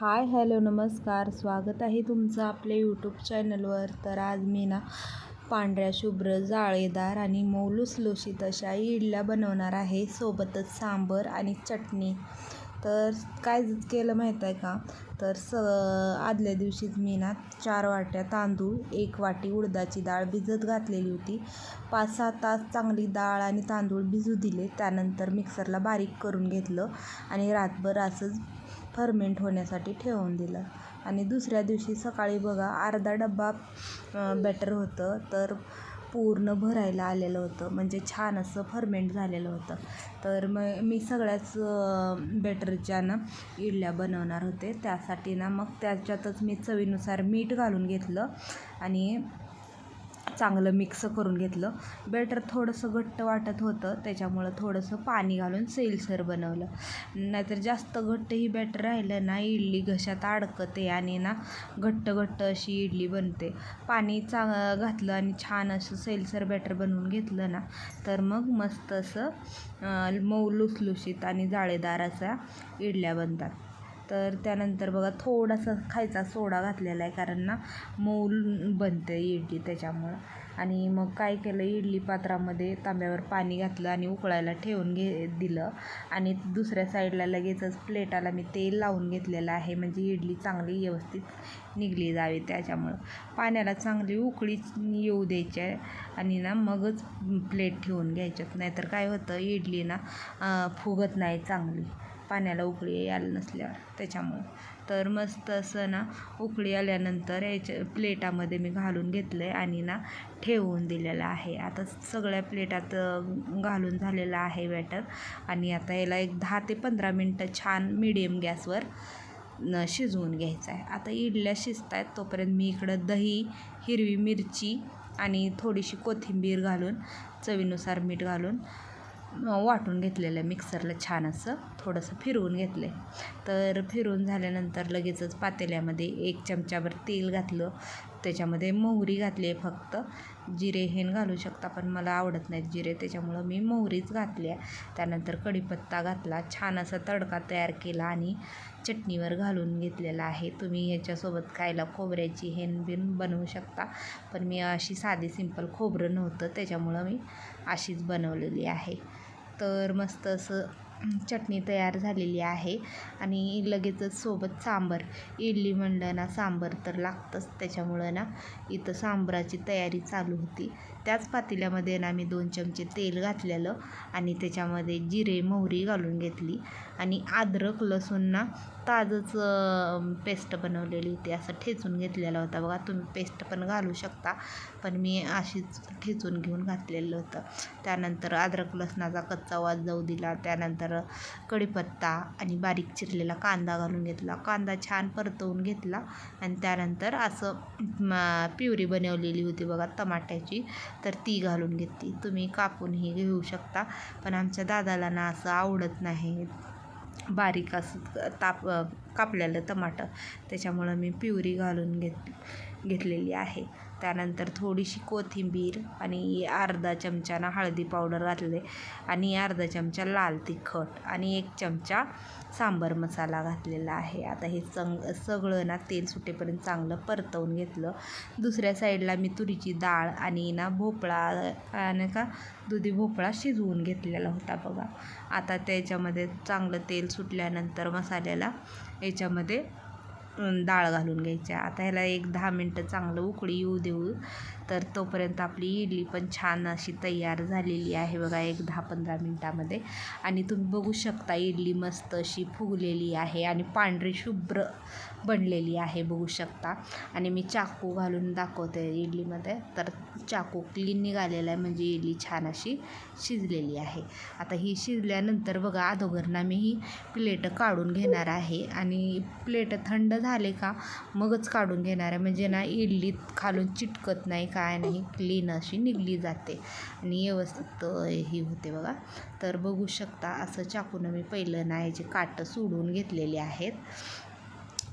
Hi hello नमस्कार. स्वागत आहे तुमचं आपल्या यूट्यूब चॅनलवर तर आज मी ना पांढऱ्या शुभ्र जाळेदार आणि मौलूस लोशीत अशा इडल्या बनवणार आहे. सोबतच सांबर आणि चटणी. तर काय केलं माहीत आहे का? तर स आदल्या दिवशीच मी ना चार वाट्या तांदूळ एक वाटी उडदाची डाळ भिजत घातलेली होती. पाच सहा तास चांगली डाळ आणि तांदूळ भिजू दिले. त्यानंतर मिक्सरला बारीक करून घेतलं आणि रातभर असंच फर्मेंट होण्यासाठी ठेवून दिलं. आणि दुसऱ्या दिवशी सकाळी बघा अर्धा डब्बा बॅटर होतं तर पूर्ण भरायला आलेलं होतं. म्हणजे छान असं फर्मेंट झालेलं होतं. तर मग मी सगळ्याच बॅटरच्या ना इडल्या बनवणार होते. त्यासाठी ना मग त्याच्यातच मी चवीनुसार मीठ घालून घेतलं. आणि चांगलं मिक्स करून घेतलं. बेटर थोडंसं घट्ट वाटत होतं त्याच्यामुळं थोडंसं पाणी घालून सैलसर बनवलं. नाहीतर जास्त घट्ट ही बॅटर राहिलं ना इडली घशात अडकते आणि ना घट्ट घट्ट अशी इडली बनते. पाणी चांग घातलं आणि छान असं सैलसर बॅटर बनवून घेतलं ना तर मग मस्त असं मऊ लुसलुशीत आणि जाळेदार असा इडल्या बनतात. तर त्यानंतर बघा थोडासा खायचा सोडा घातलेला आहे कारण ना मऊ बनते इडली त्याच्यामुळं. आणि मग काय केलं इडली पात्रामध्ये तांब्यावर पाणी घातलं आणि उकळायला ठेवून घे दिलं. आणि दुसऱ्या साईडला लगेचच प्लेटाला मी तेल लावून घेतलेलं आहे म्हणजे इडली चांगली व्यवस्थित निघली जावी त्याच्यामुळं. पाण्याला चांगली उकळी येऊ द्यायची आहे. आणि ना मगच प्लेट ठेवून घ्यायच्यात नाहीतर काय होतं इडली ना फुगत नाही चांगली. पाण्याला उकळी आली नसल्यावर त्याच्यामुळं. तर मस्त असं ना उकळी आल्यानंतर याच्या प्लेटामध्ये मी घालून घेतलं आहे आणि ना ठेवून दिलेलं आहे. आता सगळ्या प्लेटात घालून झालेलं आहे बॅटर. आणि आता याला एक दहा ते पंधरा मिनटं छान मिडियम गॅसवर न शिजवून घ्यायचं आहे आता इडल्या शिजत आहेत तोपर्यंत मी इकडं दही हिरवी मिरची आणि थोडीशी कोथिंबीर घालून चवीनुसार मीठ घालून वाटून घेतलेलं आहे मिक्सरला छान असं थोडंसं फिरवून घेतलं. आहे तर फिरवून झाल्यानंतर लगेचच पातेल्यामध्ये एक चमचाभर तेल घातलं. त्याच्यामध्ये मोहरी घातली आहे फक्त. जिरे हेन घालू शकता पण मला आवडत नाहीत जिरे. त्याच्यामुळं मी मोहरीच घातली आहे. त्यानंतर कढीपत्ता घातला. छान असा तडका तयार केला आणि चटणीवर घालून घेतलेला आहे. तुम्ही ह्याच्यासोबत खायला खोबऱ्याची हेन बिन बनवू शकता पण मी अशी साधी सिंपल खोबरं नव्हतं. त्याच्यामुळं मी अशीच बनवलेली आहे. तर मस्त असं चटणी तयार झालेली आहे आणि लगेचच सोबत सांबर इडली म्हणलं ना सांबर तर लागतंच. त्याच्यामुळं ना इथं सांबराची तयारी चालू होती. त्याच पातेल्यामध्ये ना मी दोन चमचे तेल घातलेलं आणि त्याच्यामध्ये जिरे मोहरी घालून घेतली. आणि अद्रक लसूण ना ताजंच पेस्ट बनवलेली होती असं ठेचून घेतलेला होता. बघा तुम्ही पेस्ट पण घालू शकता पण मी अशीच ठेचून घेऊन घातलेलं होतं. त्यानंतर अद्रक लसणाचा कच्चा वास जाऊ दिला. त्यानंतर कढीपत्ता आणि बारीक चिरलेला कांदा घालून घेतला. कांदा छान परतवून घेतला आणि त्यानंतर असं प्युरी बनवलेली होती बघा टमाट्याची. तर ती घालून घेतली. तुम्ही कापूनही घेऊ शकता. पण आमच्या दादाला ना असं आवडत नाही. बारीक असं ताप कापलेलं टमाटर. त्याच्यामुळं मी प्युरी घालून घेते घेतलेली आहे. त्यानंतर थोडीशी कोथिंबीर आणि अर्धा चमचा ना हळदी पावडर घातले आणि अर्धा चमचा लाल तिखट आणि एक चमचा सांबर मसाला घातलेला आहे. आता हे चंग सगळं ना तेल सुटेपर्यंत चांगलं परतवून घेतलं. दुसऱ्या साईडला मी तुरीची डाळ आणि ना भोपळा आणि का दुधी भोपळा शिजवून घेतलेला होता बघा. आता त्याच्यामध्ये चांगलं तेल सुटल्यानंतर मसाल्याला याच्यामध्ये डाळ घालून घ्यायच्या. आता ह्याला एक दहा मिनटं चांगलं उकळी येऊ देऊ. तर तोपर्यंत आपली इडली पण छान अशी तयार झालेली आहे बघा एक दहा पंधरा मिनटामध्ये. आणि तुम्ही बघू शकता इडली मस्त अशी फुगलेली आहे आणि पांढरी शुभ्र बनलेली आहे बघू शकता. आणि मी चाकू घालून दाखवते इडलीमध्ये. तर चाकू क्लीन निघालेला आहे म्हणजे इडली छान अशी शिजलेली आहे. आता ही शिजल्यानंतर बघा अधोघरना मी ही प्लेट काढून घेणार आहे. आणि प्लेट थंड झाले का मगच काढून घेणार आहे. म्हणजे ना इडलीत खालून चिटकत नाही का काय नाही क्लीन अशी निघली जाते. आणि व्यवस्थित ही होते बघा. तर बघू शकता असं चाकूनं मी पहिलं नाही जे काटं सोडून घेतलेले आहेत.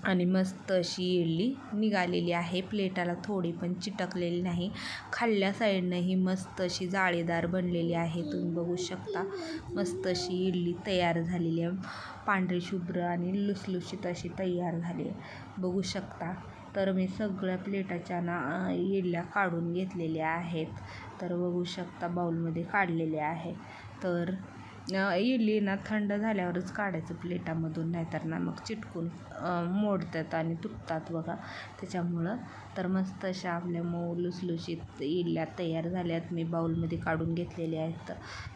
आणि मस्त अशी इडली निघालेली आहे. प्लेटाला थोडी पण चिटकलेली नाही. खाल्ल्या साईडनं ही मस्त अशी जाळीदार बनलेली आहे. तुम्ही बघू शकता मस्त अशी इडली तयार झालेली आहे. पांढरी शुभ्र आणि लुसलुशीत अशी तयार झाली आहे. बघू शकता. तर मी सगळ्या प्लेटाच्या ना इडल्या काढून घेतलेल्या आहेत. तर बघू शकता बाऊलमध्ये काढलेल्या आहे तर इडली ना थंड झाल्यावरच काढायचं प्लेटामधून नाहीतर ना मग चिटकून मोडतात आणि तुटतात बघा. त्याच्यामुळं तर मस्त अशा आपल्या मऊ लुसलुशीत इडल्या तयार झाल्यात. मी बाऊलमध्ये काढून घेतलेल्या आहेत.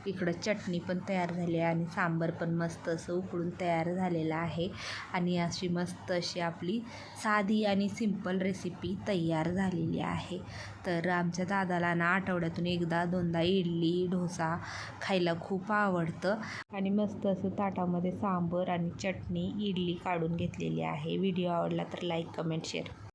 इकडं चटणी पण तयार झाली आहे आणि सांबार पण मस्त असं उकळून तयार झालेलं आहे. आणि अशी मस्त अशी आपली साधी आणि सिंपल रेसिपी तयार झालेली आहे. तर आमच्या दादाला ना आठवड्यातून एकदा दोनदा इडली डोसा खायला खूप आवडतं. आणि मस्त असं ताटामध्ये सांबर आणि चटणी इडली काढून घेतलेली आहे. व्हिडिओ आवडला तर लाईक कमेंट शेअर.